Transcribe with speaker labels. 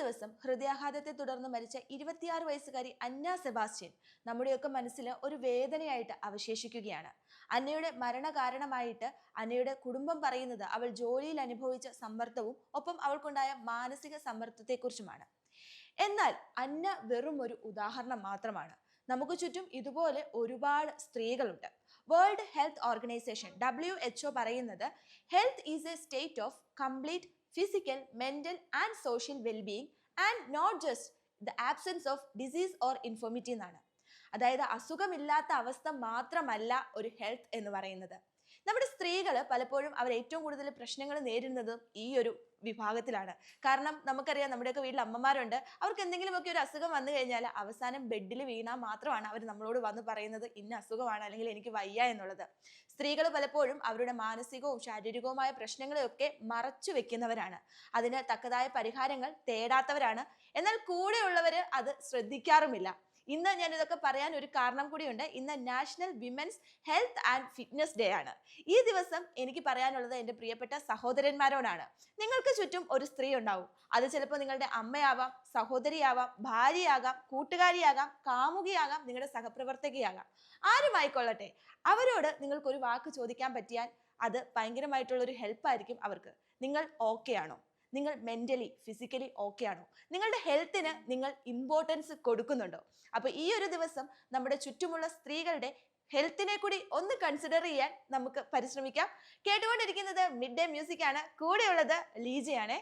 Speaker 1: ദിവസം ഹൃദയാഘാതത്തെ തുടർന്ന് മരിച്ച ഇരുപത്തിയാറ് വയസ്സുകാരി അന്ന സെബാസ്റ്റ്യൻ നമ്മുടെയൊക്കെ മനസ്സിൽ ഒരു വേദനയായിട്ട് അവശേഷിക്കുകയാണ്. അന്നയുടെ മരണകാരണമായിട്ട് അന്നയുടെ കുടുംബം പറയുന്നത് അവൾ ജോലിയിൽ അനുഭവിച്ച സമ്മർദ്ദവും ഒപ്പം അവൾക്കുണ്ടായ മാനസിക സമ്മർദ്ദത്തെക്കുറിച്ചുമാണ്. എന്നാൽ അന്ന വെറും ഒരു ഉദാഹരണം മാത്രമാണ്. നമുക്ക് ചുറ്റും ഇതുപോലെ ഒരുപാട് സ്ത്രീകളുണ്ട്. World Health Organization W H പറയുന്നത് health is a state of complete physical mental and social wellbeing and not just the absence of disease or infirmity എന്നാണ് അതായത് അസുഖമില്ലാത്ത അവസ്ഥ മാത്രമല്ല ഒരു ഹെൽത്ത് എന്ന് പറയുന്നത്. നമ്മുടെ സ്ത്രീകൾ പലപ്പോഴും അവർ ഏറ്റവും കൂടുതൽ പ്രശ്നങ്ങൾ നേരിടുന്നതും ഈ ഒരു വിഭാഗത്തിലാണ്. കാരണം നമുക്കറിയാം നമ്മുടെയൊക്കെ വീട്ടിൽ അമ്മമാരുണ്ട്. അവർക്ക് എന്തെങ്കിലുമൊക്കെ ഒരു അസുഖം വന്നു കഴിഞ്ഞാൽ അവസാനം ബെഡിൽ വീണാൽ മാത്രമാണ് അവർ നമ്മളോട് വന്ന് പറയുന്നത് ഇന്ന അസുഖമാണ് അല്ലെങ്കിൽ എനിക്ക് വയ്യ എന്നുള്ളത്. സ്ത്രീകൾ പലപ്പോഴും അവരുടെ മാനസികവും ശാരീരികവുമായ പ്രശ്നങ്ങളെയൊക്കെ മറച്ചു വെക്കുന്നവരാണ്. അതിന് തക്കതായ പരിഹാരങ്ങൾ തേടാത്തവരാണ്. എന്നാൽ കൂടെയുള്ളവർ അത് ശ്രദ്ധിക്കാറുമില്ല. ഇന്ന് ഞാൻ ഇതൊക്കെ പറയാൻ ഒരു കാരണം കൂടിയുണ്ട്. ഇന്ന് National Women's Health and Fitness Day ആണ്. ഈ ദിവസം എനിക്ക് പറയാനുള്ളത് എന്റെ പ്രിയപ്പെട്ട സഹോദരന്മാരോടാണ്. നിങ്ങൾക്ക് ചുറ്റും ഒരു സ്ത്രീ ഉണ്ടാവും. അത് ചിലപ്പോൾ നിങ്ങളുടെ അമ്മയാവാം സഹോദരിയാവാം ഭാര്യയാകാം കൂട്ടുകാരിയാകാം കാമുകിയാകാം നിങ്ങളുടെ സഹപ്രവർത്തകയാകാം. ആരുമായിക്കൊള്ളട്ടെ? അവരോട് നിങ്ങൾക്കൊരു വാക്ക് ചോദിക്കാൻ പറ്റിയാൽ അത് ഭയങ്കരമായിട്ടുള്ളൊരു ഹെൽപ്പായിരിക്കും അവർക്ക്. നിങ്ങൾ ഓക്കെ ആണോ? നിങ്ങൾ മെന്റലി ഫിസിക്കലി ഓക്കെ ആണോ? നിങ്ങളുടെ ഹെൽത്തിന് നിങ്ങൾ ഇമ്പോർട്ടൻസ് കൊടുക്കുന്നുണ്ടോ? അപ്പോൾ ഈ ഒരു ദിവസം നമ്മുടെ ചുറ്റുമുള്ള സ്ത്രീകളുടെ ഹെൽത്തിനെ കൂടി ഒന്ന് കൺസിഡർ ചെയ്യാൻ നമുക്ക് പരിശ്രമിക്കാം. കേട്ടുകൊണ്ടിരിക്കുന്നത് മിഡ് ഡേ മ്യൂസിക് ആണ്. കൂടെയുള്ളത് ലീജയാണ്.